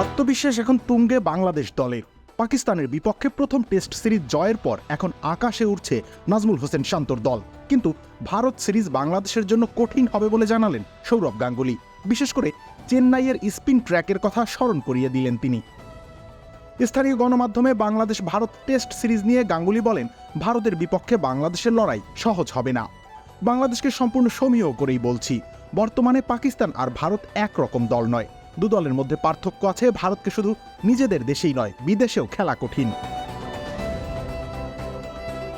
আত্মবিশ্বাস এখন তুঙ্গে বাংলাদেশ দলের পাকিস্তানের বিপক্ষে প্রথম টেস্ট সিরিজ জয়ের পর এখন আকাশে উঠছে নাজমুল হোসেন শান্তর দল। কিন্তু ভারত সিরিজ বাংলাদেশের জন্য কঠিন হবে বলে জানালেন সৌরভ গাঙ্গুলি। বিশেষ করে চেন্নাইয়ের স্পিন ট্র্যাকের কথা স্মরণ করিয়ে দিলেন তিনি। স্থানীয় গণমাধ্যমে বাংলাদেশ ভারত টেস্ট সিরিজ নিয়ে গাঙ্গুলি বলেন, ভারতের বিপক্ষে বাংলাদেশের লড়াই সহজ হবে না। বাংলাদেশকে সম্পূর্ণ সমীহ করেই বলছি, বর্তমানে পাকিস্তান আর ভারত একরকম দল নয়। দু দলের মধ্যে পার্থক্য আছে ভারতকে শুধু নিজেদের দেশেই নয় বিদেশেও খেলা কঠিন।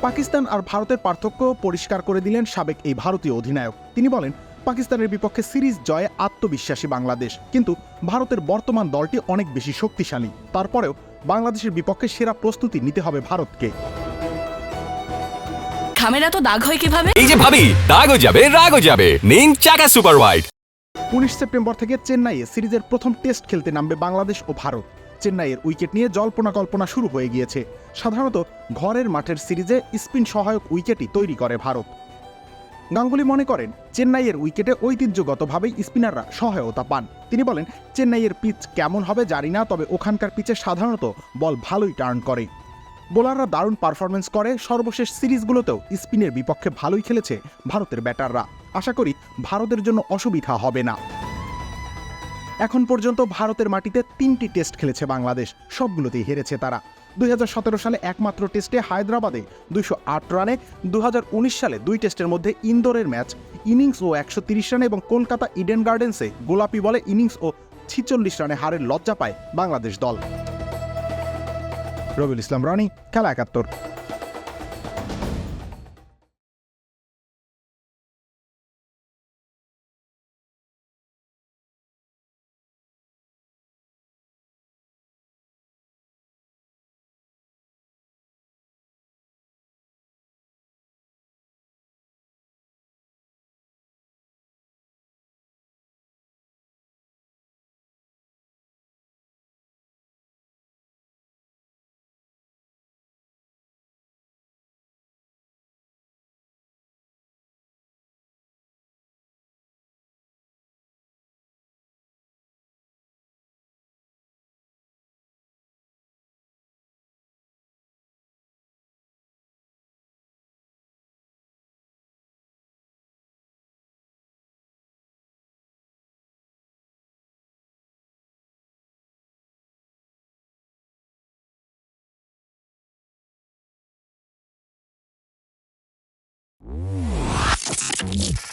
পাকিস্তান আর ভারতের পার্থক্য পরিষ্কার করে দিলেন সাবেক এই ভারতীয় অধিনায়ক। তিনি বলেন পাকিস্তানের বিপক্ষে সিরিজ জয়ে আত্মবিশ্বাসী বাংলাদেশ কিন্তু ভারতের বর্তমান দলটি অনেক বেশি শক্তিশালী। তারপরেও বাংলাদেশের বিপক্ষে সেরা প্রস্তুতি নিতে হবে ভারতকে। খামের তো দাগ হয় কীভাবে? এই যে ভাবি দাগও যাবে রাগও যাবে। নিন চাকা সুপার হোয়াইট উনিশ সেপ্টেম্বর থেকে চেন্নাইয়ে সিরিজের প্রথম টেস্ট খেলতে নামবে বাংলাদেশ ও ভারত। চেন্নাইয়ের উইকেট নিয়ে জল্পনা কল্পনা শুরু হয়ে গিয়েছে। সাধারণত ঘরের মাঠের সিরিজে স্পিন সহায়ক উইকেটই তৈরি করে ভারত। গাঙ্গুলি মনে করেন, চেন্নাইয়ের উইকেটে ঐতিহ্যগতভাবেই স্পিনাররা সহায়তা পান। তিনি বলেন, চেন্নাইয়ের পিচ কেমন হবে জানি না, তবে ওখানকার পিচে সাধারণত বল ভালোই টার্ন করে। বোলাররা দারুণ পারফরমেন্স করে। সর্বশেষ সিরিজগুলোতেও স্পিনের বিপক্ষে ভালোই খেলেছে ভারতের ব্যাটাররা। আশা করি ভারতের জন্য অসুবিধা হবে না। এখন পর্যন্ত ভারতের মাটিতে তিনটি টেস্ট খেলেছে বাংলাদেশ, সবগুলোতেই হেরেছে তারা। দুই হাজার সতেরো সালে একমাত্র টেস্টে হায়দ্রাবাদে দুইশো আট রানে দু হাজার উনিশ সালে দুই টেস্টের মধ্যে ইন্দোরের ম্যাচ, ইনিংস ও একশো তিরিশ রানে এবং কলকাতা ইডেন গার্ডেন্সে গোলাপি বলে ইনিংস ও ছিচল্লিশ রানে হারের লজ্জা পায় বাংলাদেশ দল। রবিউল ইসলাম রনি, খেলা একাত্তর। Thank you.